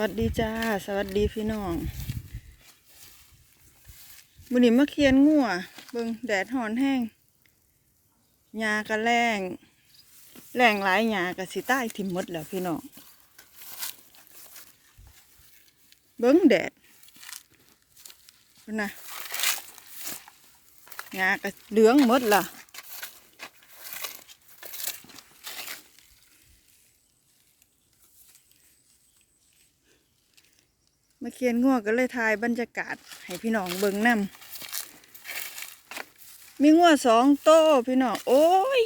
วัสดีจ้า สวัสดีพี่น้องบุนี้มาเคียนงัวเบิงแดดหอนแห้งหญ้ากระแรงแรงหลายหญ้ากระสิใต้ทิ่มมดแล้วพี่น้องเบิ้งแดดนะหญ้ากระเหลืองมดล่ะ มาเคียนงัวก็เลยทายบรรยากาศให้พี่น้องเบิ่งนำมีงัวสองโตวพี่น้อง โอ้ย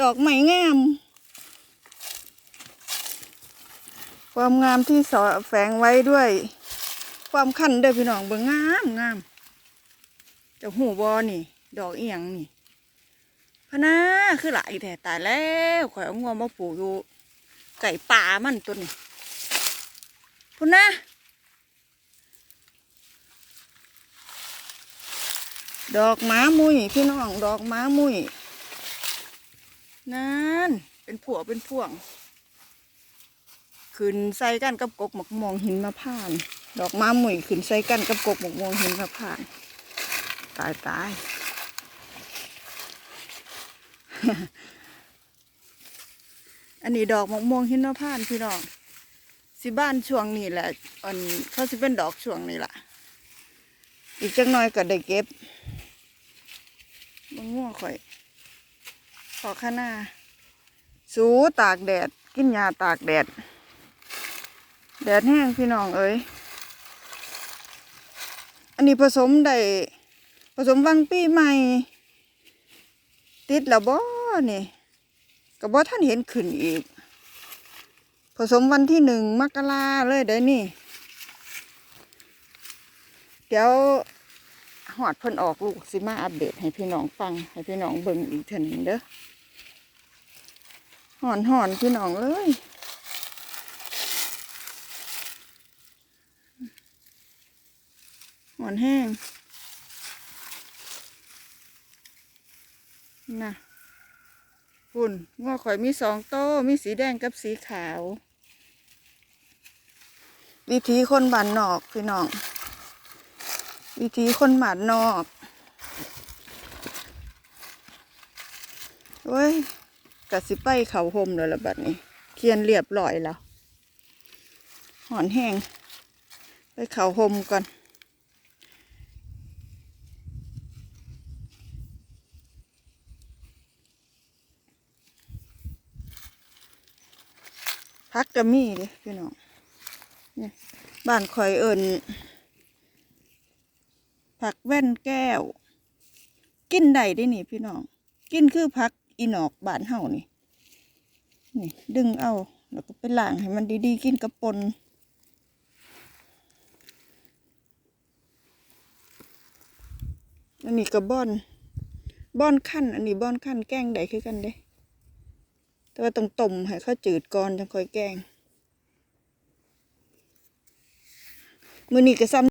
ดอกไม้งาม ความงามที่สอแฝงไว้ด้วย ความคันเด้อพี่น้องเบิ่งงามงามจะหูบอนี่ ดอกเอียงนี่พะนาคือหลายแต่ตายแล้วข่อยเอางัวมาปลูกอยู่ไก่ป่ามันตัวนี้พุ่นนะ ดอกม้ามุยพี่น้องดอกม้ามุยนั่นเป็นผัวเป็นพ่วงขึ้นใส่กันกับกกหมกมองหินมะพร้าน ดอกม้ามุยขึ้นใส่กันกับกกหมกมองหินมะพร้าน ตายตายอันนี้ดอกหมกมวงหินมะพร้านพี่น้องสิบ้านช่วงนี้แหละอันเขาสิเป็นดอกช่วงนี้แหละ อีกจังน้อยก็ได้เก็บมะม่วงข่อย ขอข้าหน้า สูตากแดด กินยาตากแดด แดดแห้งพี่น้องเอ้ย อันนี้ผสมได้ผสมวังปีใหม่ ติดแล้วบ่นี่ก็บ่ท่านเห็นขึ้นอีก ผสมวันที่หนึ่งมกราเลยเด้นี่ เดี๋ยวหอดเพิ่นออกลูกสิมาอัปเดตให้พี่น้องฟัง ให้พี่น้องเบิ่งอีกเท่านึงเด้อหอนหอนพี่น้องเลยหอนแห้งนะฝุ่นง้อข่อยมีสองโต้มีสีแดงกับสีขาว วิธีคนบ้านนอกพี่น้อง วิธีคนหมาดนอกเว้ยกะสิไปเขาห่มแล้วละบัดนี้ เคียนเรียบร้อยแล้ว หอนแห้ง ไปเขาห่มก่อนพักกะมีเลยพี่น้องเนี่ยบ้านคอยเอิญ ผักแว่นแก้ว กินได้ได้นี่พี่น้อง กินคือผักอีนอกบานเฮานี่ นี่ ดึงเอา แล้วก็ไปล้างให้มันดีๆ กินกระปนอันนี้กระบอนบอนขั้น อันนี้บอนขั้นแกงได้คือกันเด้ แต่ว่าต้องต้มให้เขาจืดก่อนจังค่อยแกงมือนี้ก็ซ้ำ